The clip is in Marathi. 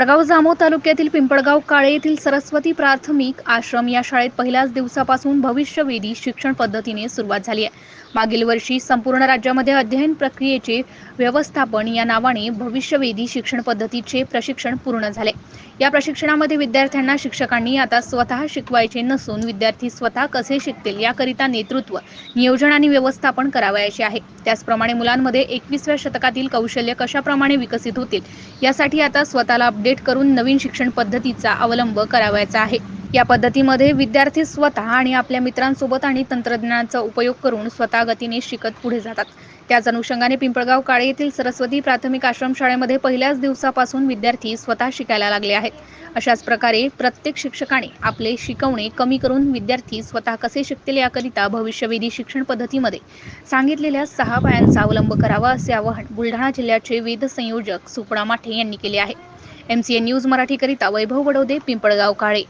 जळगाव जामो तालुक्यातील पिंपळगाव काळे येथील सरस्वती प्राथमिक आश्रम या शाळेत पहिल्याच दिवसापासून भविष्यवेधी शिक्षण पद्धतीने सुरुवात झाली आहे. मागील वर्षी संपूर्ण राज्यामध्ये अध्ययन प्रक्रियेचे व्यवस्थापन या नावाने भविष्यवेधी शिक्षण पद्धतीचे प्रशिक्षण पूर्ण झाले. या प्रशिक्षणामध्ये विद्यार्थ्यांना शिक्षकांनी आता स्वतः शिकवायचे नसून विद्यार्थी स्वतः कसे शिकतील याकरिता नेतृत्व नियोजन आणि व्यवस्थापन करावयाचे आहे. त्याचप्रमाणे मुलांमध्ये एकवीसव्या शतकातील कौशल्य कशाप्रमाणे विकसित होतील यासाठी आता स्वतःला अपडेट करून नवीन शिक्षण पद्धतीचा अवलंब करावयाचा आहे. या पद्धतीमध्ये विद्यार्थी स्वतः आणि आपल्या मित्रांसोबत आणि तंत्रज्ञानाचा उपयोग करून स्वतः गतीने शिकत पुढे जातात. त्याच अनुषंगाने पिंपळगाव काळे येथील सरस्वती प्राथमिक आश्रमशाळेमध्ये पहिल्याच दिवसापासून विद्यार्थी स्वतः शिकायला लागले आहेत. अशाच प्रकारे प्रत्येक शिक्षकाने आपले शिकवणे कमी करून विद्यार्थी स्वतः कसे शिकतील याकरिता भविष्यवेधी शिक्षण पद्धतीमध्ये सांगितलेल्या सहा पायांचा अवलंब करावा असे आवाहन बुलढाणा जिल्ह्याचे वेध संयोजक सुपणा माठे यांनी केले आहे. एम सी एन न्यूज मराठीकरिता वैभव बडोदे पिंपळगाव काळे.